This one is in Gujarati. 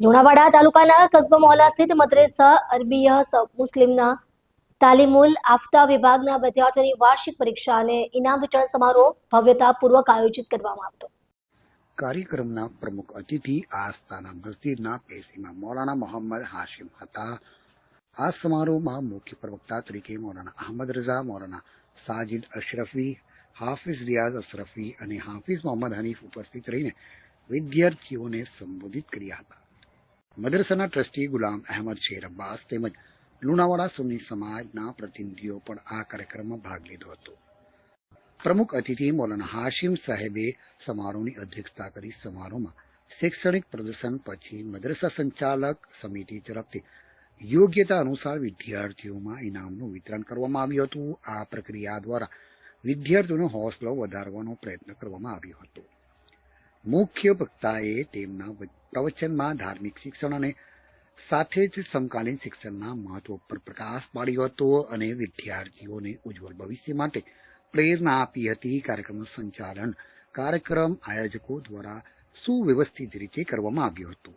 લુણાવાડા તાલુકાના કસ્બા મોહલા સ્થિત મદ્રેસા અરબીય મુસ્લિમના તાલીમુલ આફતા વિભાગના વિદ્યાર્થીઓની વાર્ષિક પરીક્ષા અને ઇનામ વિતરણ સમારોહ ભવ્યતાપૂર્વક આયોજિત કરવામાં આવતો. કાર્યક્રમના પ્રમુખ અતિથિ આસ્થાના મસ્જિદના પેશીમાં મૌલાના મોહમ્મદ હાશિમ હતા. આ સમારોહમાં મુખ્ય પ્રવક્તા તરીકે મૌલાના અહમદ રઝા, મૌલાના સાજિદ અશરફી, હાફિઝ રિયાઝ અશરફી અને હાફિઝ મોહમ્મદ હનીફ ઉપસ્થિત રહીને વિદ્યાર્થીઓને સંબોધિત કર્યા હતા. મદ્રસાના ટ્રસ્ટી ગુલામ અહેમદ શેર અબ્બાસ તેમજ લુણાવાડા સુન્ની સમાજના પ્રતિનિધિઓ પણ આ કાર્યક્રમમાં ભાગ લીધો હતો. પ્રમુખ અતિથિ મૌલાના હાશિમ સાહેબે સમારોહની અધ્યક્ષતા કરી સમારોહમાં શૈક્ષણિક પ્રદર્શન પછી મદ્રસા સંચાલક સમિતિ તરફથી યોગ્યતા અનુસાર વિદ્યાર્થીઓમાં ઇનામનું વિતરણ કરવામાં આવ્યું હતું. આ પ્રક્રિયા દ્વારા વિદ્યાર્થીઓનો હોંસલો વધારવાનો પ્રયત્ન કરવામાં આવ્યો હતો. મુખ્ય વક્તાએ તેમના પ્રવચનમાં ધાર્મિક શિક્ષણ અને સાથે જ સમકાલીન શિક્ષણના મહત્વ પર પ્રકાશ પાડ્યો હતો અને વિદ્યાર્થીઓને ઉજ્જવળ ભવિષ્ય માટે પ્રેરણા આપી હતી. કાર્યક્રમનું સંચાલન કાર્યક્રમ આયોજકો દ્વારા સુવ્યવસ્થિત રીતે કરવામાં આવ્યું હતું.